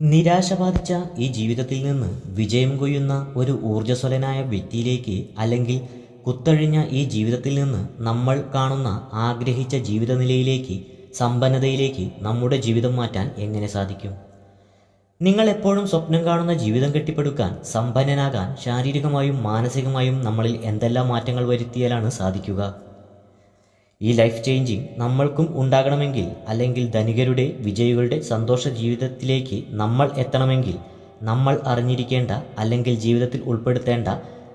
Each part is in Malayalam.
നിരാശ ബാധിച്ച ഈ ജീവിതത്തിൽ നിന്ന് വിജയം കൊയ്യുന്ന ഒരു ഊർജസ്വലനായ വ്യക്തിയിലേക്ക് അല്ലെങ്കിൽ കുത്തഴിഞ്ഞ ഈ ജീവിതത്തിൽ നിന്ന് നമ്മൾ കാണുന്ന ആഗ്രഹിച്ച ജീവിത നിലയിലേക്ക് സമ്പന്നതയിലേക്ക് നമ്മുടെ ജീവിതം മാറ്റാൻ എങ്ങനെ സാധിക്കും? നിങ്ങൾ എപ്പോഴും സ്വപ്നം കാണുന്ന ജീവിതം കെട്ടിപ്പടുക്കാൻ സമ്പന്നനാകാൻ ശാരീരികമായും മാനസികമായും നമ്മളിൽ എന്തെല്ലാം മാറ്റങ്ങൾ വരുത്തിയാലാണ് സാധിക്കുക? ഈ ലൈഫ് ചേഞ്ചിങ് നമ്മൾക്കും ഉണ്ടാകണമെങ്കിൽ അല്ലെങ്കിൽ ധനികരുടെ വിജയികളുടെ സന്തോഷ ജീവിതത്തിലേക്ക് നമ്മൾ എത്തണമെങ്കിൽ നമ്മൾ അറിഞ്ഞിരിക്കേണ്ട അല്ലെങ്കിൽ ജീവിതത്തിൽ ഉൾപ്പെടുത്തേണ്ട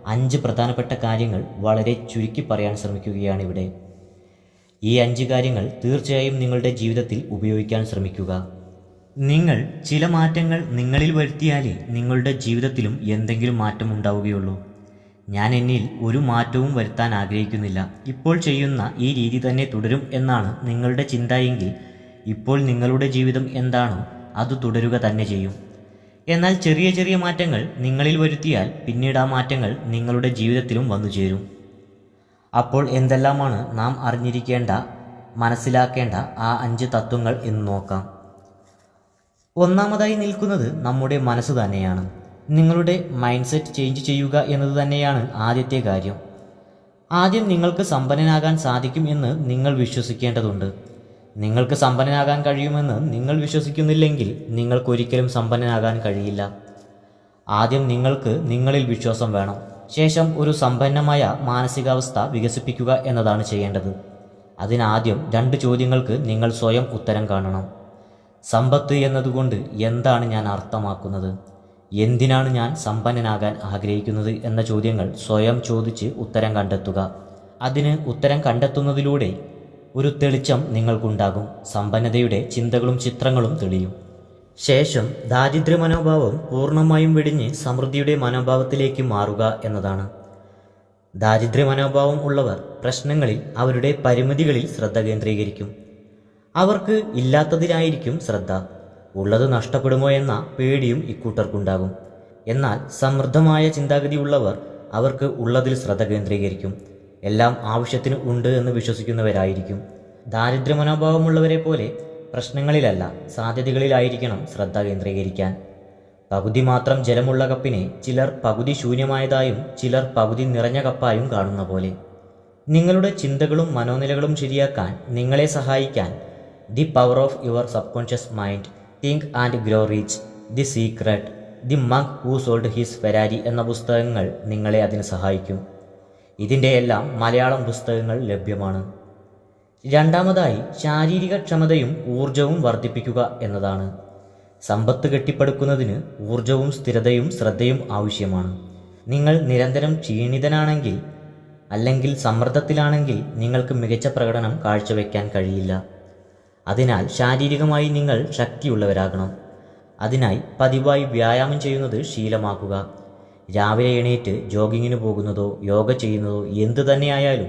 അഞ്ച് പ്രധാനപ്പെട്ട കാര്യങ്ങൾ വളരെ ചുരുക്കി പറയാൻ ശ്രമിക്കുകയാണ് ഇവിടെ. ഈ അഞ്ച് കാര്യങ്ങൾ തീർച്ചയായും നിങ്ങളുടെ ജീവിതത്തിൽ ഉപയോഗിക്കാൻ ശ്രമിക്കുക. നിങ്ങൾ ചില മാറ്റങ്ങൾ നിങ്ങളിൽ വരുത്തിയാലേ നിങ്ങളുടെ ജീവിതത്തിലും എന്തെങ്കിലും മാറ്റം ഉണ്ടാവുകയുള്ളൂ. ഞാൻ എന്നിൽ ഒരു മാറ്റവും വരുത്താൻ ആഗ്രഹിക്കുന്നില്ല. ഇപ്പോൾ ചെയ്യുന്ന ഈ രീതി തന്നെ തുടരും എന്നാണ് നിങ്ങളുടെ ചിന്ത എങ്കിൽ ഇപ്പോൾ നിങ്ങളുടെ ജീവിതം എന്താണോ അത് തുടരുക തന്നെ ചെയ്യും. എന്നാൽ ചെറിയ ചെറിയ മാറ്റങ്ങൾ നിങ്ങളിൽ വരുത്തിയാൽ പിന്നീട് ആ മാറ്റങ്ങൾ നിങ്ങളുടെ ജീവിതത്തിലും വന്നു ചേരും. അപ്പോൾ എന്തെല്ലാമാണ് നാം അറിഞ്ഞിരിക്കേണ്ട മനസ്സിലാക്കേണ്ട ആ അഞ്ച് തത്വങ്ങൾ എന്ന് നോക്കാം. ഒന്നാമതായി നിൽക്കുന്നത് നമ്മുടെ മനസ്സ് തന്നെയാണ്. നിങ്ങളുടെ മൈൻഡ് സെറ്റ് ചേഞ്ച് ചെയ്യുക എന്നത് തന്നെയാണ് ആദ്യത്തെ കാര്യം. ആദ്യം നിങ്ങൾക്ക് സമ്പന്നനാകാൻ സാധിക്കും എന്ന് നിങ്ങൾ വിശ്വസിക്കേണ്ടതുണ്ട്. നിങ്ങൾക്ക് സമ്പന്നനാകാൻ കഴിയുമെന്ന് നിങ്ങൾ വിശ്വസിക്കുന്നില്ലെങ്കിൽ നിങ്ങൾക്കൊരിക്കലും സമ്പന്നനാകാൻ കഴിയില്ല. ആദ്യം നിങ്ങൾക്ക് നിങ്ങളിൽ വിശ്വാസം വേണം. ശേഷം ഒരു സമ്പന്നമായ മാനസികാവസ്ഥ വികസിപ്പിക്കുക എന്നതാണ് ചെയ്യേണ്ടത്. അതിനാദ്യം രണ്ട് ചോദ്യങ്ങൾക്ക് നിങ്ങൾ സ്വയം ഉത്തരം കാണണം. സമ്പത്ത് എന്നതുകൊണ്ട് എന്താണ് ഞാൻ അർത്ഥമാക്കുന്നത്? എന്തിനാണ് ഞാൻ സമ്പന്നനാകാൻ ആഗ്രഹിക്കുന്നത് എന്ന ചോദ്യങ്ങൾ സ്വയം ചോദിച്ച് ഉത്തരം കണ്ടെത്തുക. അതിന് ഉത്തരം കണ്ടെത്തുന്നതിലൂടെ ഒരു തെളിച്ചം നിങ്ങൾക്കുണ്ടാകും. സമ്പന്നതയുടെ ചിന്തകളും ചിത്രങ്ങളും തെളിയും. ശേഷം ദാരിദ്ര്യ മനോഭാവം പൂർണമായും വെടിഞ്ഞ് സമൃദ്ധിയുടെ മനോഭാവത്തിലേക്ക് മാറുക എന്നതാണ്. ദാരിദ്ര്യ മനോഭാവം ഉള്ളവർ പ്രശ്നങ്ങളിൽ അവരുടെ പരിമിതികളിൽ ശ്രദ്ധ കേന്ദ്രീകരിക്കും. അവർക്ക് ഇല്ലാത്തതിനായിരിക്കും ശ്രദ്ധ. ഉള്ളത് നഷ്ടപ്പെടുമോ എന്ന പേടിയും ഇക്കൂട്ടർക്കുണ്ടാകും. എന്നാൽ സമൃദ്ധമായ ചിന്താഗതിയുള്ളവർ അവർക്ക് ഉള്ളതിൽ ശ്രദ്ധ കേന്ദ്രീകരിക്കും. എല്ലാം ആവശ്യത്തിന് ഉണ്ട് എന്ന് വിശ്വസിക്കുന്നവരായിരിക്കും. ദാരിദ്ര്യ മനോഭാവമുള്ളവരെ പോലെ പ്രശ്നങ്ങളിലല്ല സാധ്യതകളിലായിരിക്കണം ശ്രദ്ധ കേന്ദ്രീകരിക്കാൻ. പകുതി മാത്രം ജലമുള്ള കപ്പിനെ ചിലർ പകുതി ശൂന്യമായതായും ചിലർ പകുതി നിറഞ്ഞ കപ്പായും കാണുന്ന പോലെ. നിങ്ങളുടെ ചിന്തകളും മനോനിലകളും ശരിയാക്കാൻ നിങ്ങളെ സഹായിക്കാൻ the power of your subconscious mind think and grow rich the secret the monk who sold his Ferrari എന്ന പുസ്തകങ്ങൾ നിങ്ങളെ അതിന് സഹായിക്കും. ഇതിന്റെ എല്ലാം മലയാളം പുസ്തകങ്ങൾ ലഭ്യമാണ്. രണ്ടാമതായി ശാരീരിക ക്ഷമതയും ഊർജവും വർദ്ധിപ്പിക്കുക എന്നതാണ്. സമ്പത്ത് കെട്ടിപ്പടുക്കുന്നതിന് ഊർജവും സ്ഥിരതയും ശ്രദ്ധയും ആവശ്യമാണ്. നിങ്ങൾ നിരന്തരം ക്ഷീണിതനാണെങ്കിൽ അല്ലെങ്കിൽ സമ്മർദ്ദത്തിലാണെങ്കിൽ നിങ്ങൾക്ക് മികച്ച പ്രകടനം കാഴ്ചവെക്കാൻ കഴിയില്ല. അതിനാൽ ശാരീരികമായി നിങ്ങൾ ശക്തിയുള്ളവരാകണം. അതിനായി പതിവായി വ്യായാമം ചെയ്യുന്നത് ശീലമാക്കുക. രാവിലെ എണീറ്റ് ജോഗിങ്ങിന് പോകുന്നതോ യോഗ ചെയ്യുന്നതോ എന്തു തന്നെയായാലും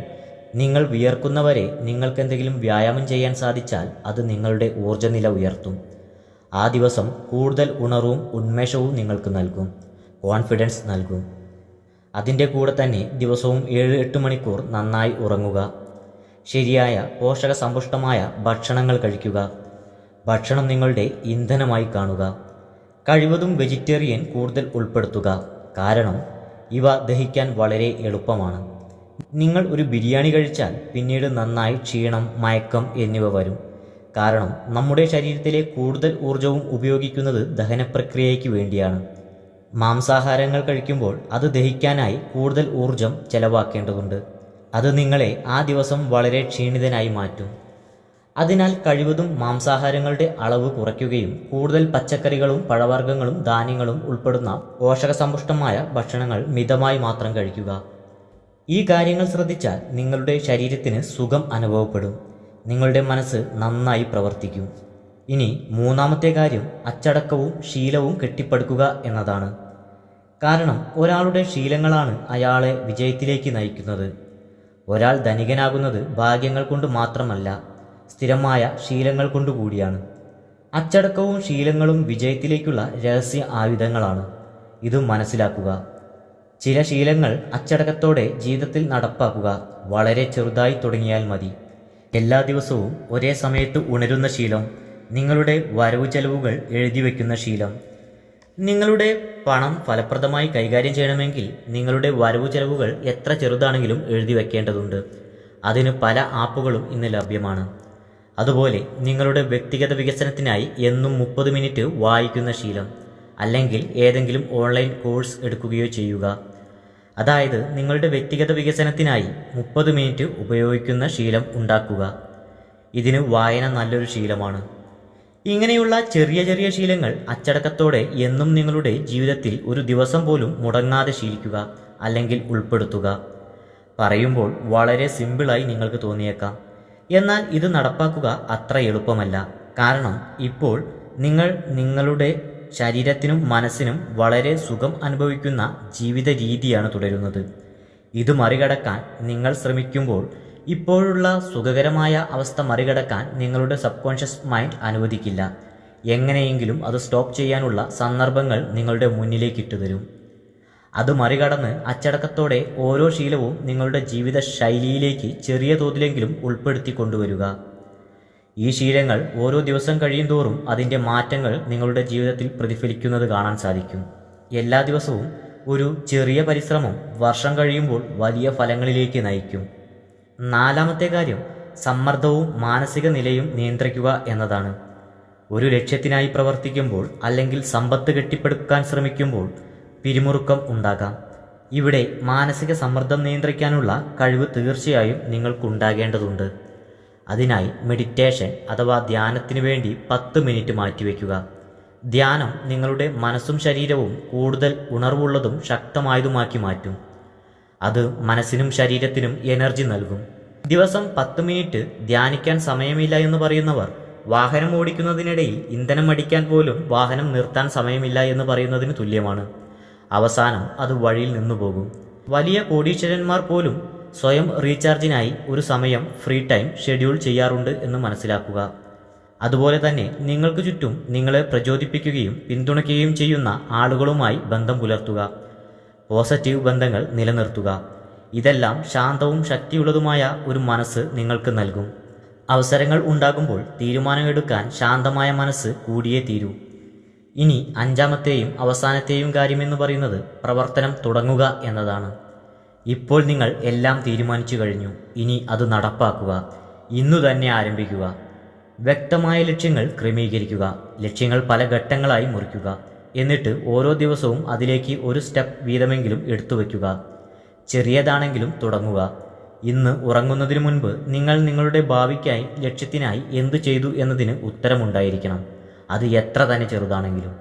നിങ്ങൾ വിയർക്കുന്നവരെ നിങ്ങൾക്കെന്തെങ്കിലും വ്യായാമം ചെയ്യാൻ സാധിച്ചാൽ അത് നിങ്ങളുടെ ഊർജനില ഉയർത്തും. ആ ദിവസം കൂടുതൽ ഉണർവും ഉന്മേഷവും നിങ്ങൾക്ക് നൽകും. കോൺഫിഡൻസ് നൽകും. അതിന്റെ കൂടെ തന്നെ ദിവസവും ഏഴ് എട്ട് മണിക്കൂർ നന്നായി ഉറങ്ങുക. ശരിയായ പോഷക സമ്പുഷ്ടമായ ഭക്ഷണങ്ങൾ കഴിക്കുക. ഭക്ഷണം നിങ്ങളുടെ ഇന്ധനമായി കാണുക. കഴിവതും വെജിറ്റേറിയൻ കൂടുതൽ ഉൾപ്പെടുത്തുക. കാരണം ഇവ ദഹിക്കാൻ വളരെ എളുപ്പമാണ്. നിങ്ങൾ ഒരു ബിരിയാണി കഴിച്ചാൽ പിന്നീട് നന്നായി ക്ഷീണം മയക്കം എന്നിവ വരും. കാരണം നമ്മുടെ ശരീരത്തിലെ കൂടുതൽ ഊർജവും ഉപയോഗിക്കുന്നത് ദഹനപ്രക്രിയയ്ക്ക് വേണ്ടിയാണ്. മാംസാഹാരങ്ങൾ കഴിക്കുമ്പോൾ അത് ദഹിക്കാനായി കൂടുതൽ ഊർജം ചെലവാക്കേണ്ടതുണ്ട്. അത് നിങ്ങളെ ആ ദിവസം വളരെ ക്ഷീണിതനായി മാറ്റും. അതിനാൽ കഴിവതും മാംസാഹാരങ്ങളുടെ അളവ് കുറയ്ക്കുകയും കൂടുതൽ പച്ചക്കറികളും പഴവർഗങ്ങളും ധാന്യങ്ങളും ഉൾപ്പെടുന്ന പോഷകസമ്പുഷ്ടമായ ഭക്ഷണങ്ങൾ മിതമായി മാത്രം കഴിക്കുക. ഈ കാര്യങ്ങൾ ശ്രദ്ധിച്ചാൽ നിങ്ങളുടെ ശരീരത്തിന് സുഖം അനുഭവപ്പെടും. നിങ്ങളുടെ മനസ്സ് നന്നായി പ്രവർത്തിക്കും. ഇനി മൂന്നാമത്തെ കാര്യം അച്ചടക്കവും ശീലവും കെട്ടിപ്പടുക്കുക എന്നതാണ്. കാരണം ഒരാളുടെ ശീലങ്ങളാണ് അയാളെ വിജയത്തിലേക്ക് നയിക്കുന്നത്. ഒരാൾ ധനികനാകുന്നത് ഭാഗ്യങ്ങൾ കൊണ്ട് മാത്രമല്ല സ്ഥിരമായ ശീലങ്ങൾ കൊണ്ടുകൂടിയാണ് അച്ചടക്കവും ശീലങ്ങളും വിജയത്തിലേക്കുള്ള രഹസ്യ ആയുധങ്ങളാണ്. ഇത് മനസ്സിലാക്കുക. ചില ശീലങ്ങൾ അച്ചടക്കത്തോടെ ജീവിതത്തിൽ നടപ്പാക്കുക വളരെ ചെറുതായി തുടങ്ങിയാൽ മതി. എല്ലാ ദിവസവും ഒരേ സമയത്ത് ഉണരുന്ന ശീലം നിങ്ങളുടെ വരവ് ചെലവുകൾ എഴുതി വയ്ക്കുന്ന ശീലം നിങ്ങളുടെ പണം ഫലപ്രദമായി കൈകാര്യം ചെയ്യണമെങ്കിൽ നിങ്ങളുടെ വരവ് ചെലവുകൾ എത്ര ചെറുതാണെങ്കിലും എഴുതി വയ്ക്കേണ്ടതുണ്ട് അതിന് പല ആപ്പുകളും ഇന്ന് ലഭ്യമാണ്. അതുപോലെ നിങ്ങളുടെ വ്യക്തിഗത വികസനത്തിനായി എന്നും മുപ്പത് മിനിറ്റ് വായിക്കുന്ന ശീലം അല്ലെങ്കിൽ ഏതെങ്കിലും ഓൺലൈൻ കോഴ്സ് എടുക്കുകയോ ചെയ്യുക. അതായത് നിങ്ങളുടെ വ്യക്തിഗത വികസനത്തിനായി മുപ്പത് മിനിറ്റ് ഉപയോഗിക്കുന്ന ശീലം ഉണ്ടാക്കുക. ഇതിന് വായന നല്ലൊരു ശീലമാണ്. ഇങ്ങനെയുള്ള ചെറിയ ചെറിയ ശീലങ്ങൾ അച്ചടക്കത്തോടെ എന്നും നിങ്ങളുടെ ജീവിതത്തിൽ ഒരു ദിവസം പോലും മുടങ്ങാതെ ശീലിക്കുക അല്ലെങ്കിൽ ഉൾപ്പെടുത്തുക. പറയുമ്പോൾ വളരെ സിമ്പിളായി നിങ്ങൾക്ക് തോന്നിയേക്കാം. എന്നാൽ ഇത് നടപ്പാക്കുക അത്ര എളുപ്പമല്ല. കാരണം ഇപ്പോൾ നിങ്ങൾ നിങ്ങളുടെ ശരീരത്തിനും മനസ്സിനും വളരെ സുഖം അനുഭവിക്കുന്ന ജീവിത രീതിയാണ് തുടരുന്നത്. ഇത് മറികടക്കാൻ നിങ്ങൾ ശ്രമിക്കുമ്പോൾ ഇപ്പോഴുള്ള സുഖകരമായ അവസ്ഥ മറികടക്കാൻ നിങ്ങളുടെ സബ് കോൺഷ്യസ് മൈൻഡ് അനുവദിക്കില്ല. എങ്ങനെയെങ്കിലും അത് സ്റ്റോപ്പ് ചെയ്യാനുള്ള സന്ദർഭങ്ങൾ നിങ്ങളുടെ മുന്നിലേക്ക് ഇട്ടുതരും അത് മറികടന്ന് അച്ചടക്കത്തോടെ ഓരോ ശീലവും നിങ്ങളുടെ ജീവിത ശൈലിയിലേക്ക് ചെറിയ തോതിലെങ്കിലും ഉൾപ്പെടുത്തി കൊണ്ടുവരിക ഈ ശീലങ്ങൾ ഓരോ ദിവസം കഴിയും തോറും അതിന്റെ മാറ്റങ്ങൾ നിങ്ങളുടെ ജീവിതത്തിൽ പ്രതിഫലിക്കുന്നത് കാണാൻ സാധിക്കും. എല്ലാ ദിവസവും ഒരു ചെറിയ പരിശ്രമം വർഷം കഴിയുമ്പോൾ വലിയ ഫലങ്ങളിലേക്ക് നയിക്കും. നാലാമത്തെ കാര്യം സമ്മർദ്ദവും മാനസിക നിലയും നിയന്ത്രിക്കുക എന്നതാണ്. ഒരു ലക്ഷ്യത്തിനായി പ്രവർത്തിക്കുമ്പോൾ അല്ലെങ്കിൽ സമ്പത്ത് കെട്ടിപ്പടുക്കാൻ ശ്രമിക്കുമ്പോൾ പിരിമുറുക്കം ഉണ്ടാകാം. ഇവിടെ മാനസിക സമ്മർദ്ദം നിയന്ത്രിക്കാനുള്ള കഴിവ് തീർച്ചയായും നിങ്ങൾക്കുണ്ടാകേണ്ടതുണ്ട്. അതിനായി മെഡിറ്റേഷൻ അഥവാ ധ്യാനത്തിനു വേണ്ടി പത്ത് മിനിറ്റ് മാറ്റിവെക്കുക. ധ്യാനം നിങ്ങളുടെ മനസ്സും ശരീരവും കൂടുതൽ ഉണർവുള്ളതും ശക്തമായതുമാക്കി മാറ്റും. അത് മനസ്സിനും ശരീരത്തിനും എനർജി നൽകും. ദിവസം പത്ത് മിനിറ്റ് ധ്യാനിക്കാൻ സമയമില്ല എന്ന് പറയുന്നവർ വാഹനം ഓടിക്കുന്നതിനിടയിൽ ഇന്ധനം അടിക്കാൻ പോലും വാഹനം നിർത്താൻ സമയമില്ല എന്ന് പറയുന്നതിന് തുല്യമാണ്. അവസാനം അത് വഴിയിൽ നിന്നു പോകും. വലിയ കോടീശ്വരന്മാർ പോലും സ്വയം റീചാർജിനായി ഒരു സമയം ഫ്രീ ടൈം ഷെഡ്യൂൾ ചെയ്യാറുണ്ട് എന്ന് മനസ്സിലാക്കുക. അതുപോലെ തന്നെ നിങ്ങൾക്ക് ചുറ്റും നിങ്ങളെ പ്രചോദിപ്പിക്കുകയും പിന്തുണയ്ക്കുകയും ചെയ്യുന്ന ആളുകളുമായി ബന്ധം പുലർത്തുക. പോസിറ്റീവ് ബന്ധങ്ങൾ നിലനിർത്തുക. ഇതെല്ലാം ശാന്തവും ശക്തിയുള്ളതുമായ ഒരു മനസ്സ് നിങ്ങൾക്ക് നൽകും. അവസരങ്ങൾ ഉണ്ടാകുമ്പോൾ തീരുമാനമെടുക്കാൻ ശാന്തമായ മനസ്സ് കൂടിയേ തീരൂ. ഇനി അഞ്ചാമത്തെയും അവസാനത്തെയും കാര്യമെന്ന് പറയുന്നത് പ്രവർത്തനം തുടങ്ങുക എന്നതാണ്. ഇപ്പോൾ നിങ്ങൾ എല്ലാം തീരുമാനിച്ചു കഴിഞ്ഞു. ഇനി അത് നടപ്പാക്കുക. ഇന്നു തന്നെ ആരംഭിക്കുക. വ്യക്തമായ ലക്ഷ്യങ്ങൾ ക്രമീകരിക്കുക. ലക്ഷ്യങ്ങൾ പല ഘട്ടങ്ങളായി മുറിക്കുക. എന്നിട്ട് ഓരോ ദിവസവും അതിലേക്ക് ഒരു സ്റ്റെപ്പ് വീതമെങ്കിലും എടുത്തു വയ്ക്കുക. ചെറിയതാണെങ്കിലും തുടങ്ങുക. ഇന്ന് ഉറങ്ങുന്നതിന് മുൻപ് നിങ്ങൾ നിങ്ങളുടെ ഭാവിക്കായി ലക്ഷ്യത്തിനായി എന്തു ചെയ്തു എന്നതിന് ഉത്തരമുണ്ടായിരിക്കണം. അത് എത്ര തന്നെ ചെറുതാണെങ്കിലും.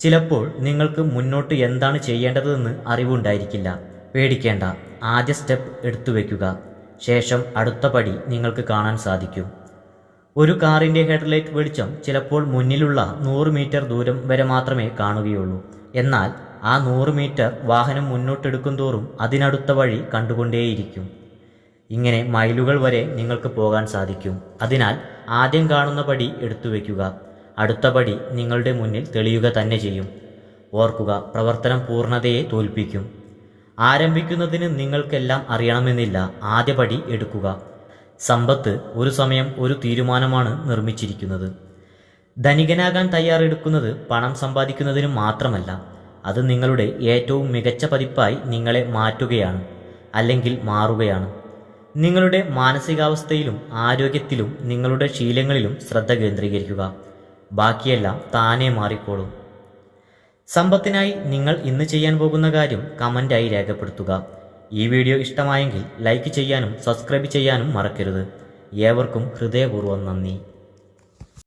ചിലപ്പോൾ നിങ്ങൾക്ക് മുന്നോട്ട് എന്താണ് ചെയ്യേണ്ടതെന്ന് അറിവുണ്ടായിരിക്കില്ല. പേടിക്കേണ്ട. ആദ്യ സ്റ്റെപ്പ് എടുത്തു വയ്ക്കുക. ശേഷം അടുത്ത പടി നിങ്ങൾക്ക് കാണാൻ സാധിക്കും. ഒരു കാറിന്റെ ഹെഡ്ലൈറ്റ് വെളിച്ചം ചിലപ്പോൾ മുന്നിലുള്ള നൂറ് മീറ്റർ ദൂരം വരെ മാത്രമേ കാണുകയുള്ളൂ. എന്നാൽ ആ നൂറ് മീറ്റർ വാഹനം മുന്നോട്ടെടുക്കും തോറും അതിനടുത്ത വഴി കണ്ടുകൊണ്ടേയിരിക്കും. ഇങ്ങനെ മൈലുകൾ വരെ നിങ്ങൾക്ക് പോകാൻ സാധിക്കും. അതിനാൽ ആദ്യം കാണുന്ന പടി എടുത്തു വയ്ക്കുക. അടുത്ത പടി നിങ്ങളുടെ മുന്നിൽ തെളിയുക തന്നെ ചെയ്യും. ഓർക്കുക പ്രവർത്തനം പൂർണതയെ തോൽപ്പിക്കും. ആരംഭിക്കുന്നതിന് നിങ്ങൾക്കെല്ലാം അറിയണമെന്നില്ല. ആദ്യ പടി എടുക്കുക. സമ്പത്ത് ഒരു സമയം ഒരു തീരുമാനമാണ് നിർമ്മിച്ചിരിക്കുന്നത്. ധനികനാകാൻ തയ്യാറെടുക്കുന്നത് പണം സമ്പാദിക്കുന്നതിന് മാത്രമല്ല അത് നിങ്ങളുടെ ഏറ്റവും മികച്ച പതിപ്പായി നിങ്ങളെ മാറ്റുകയാണ് അല്ലെങ്കിൽ മാറുകയാണ്. നിങ്ങളുടെ മാനസികാവസ്ഥയിലും ആരോഗ്യത്തിലും നിങ്ങളുടെ ശീലങ്ങളിലും ശ്രദ്ധ കേന്ദ്രീകരിക്കുക. ബാക്കിയെല്ലാം താനെ മാറിക്കോളും. സമ്പത്തിനായി നിങ്ങൾ ഇന്ന് ചെയ്യാൻ പോകുന്ന കാര്യം കമന്റായി രേഖപ്പെടുത്തുക. ഈ വീഡിയോ ഇഷ്ടമായെങ്കിൽ ലൈക്ക് ചെയ്യാനും സബ്സ്ക്രൈബ് ചെയ്യാനും മറക്കരുത്. ഏവർക്കും ഹൃദയപൂർവം നന്ദി.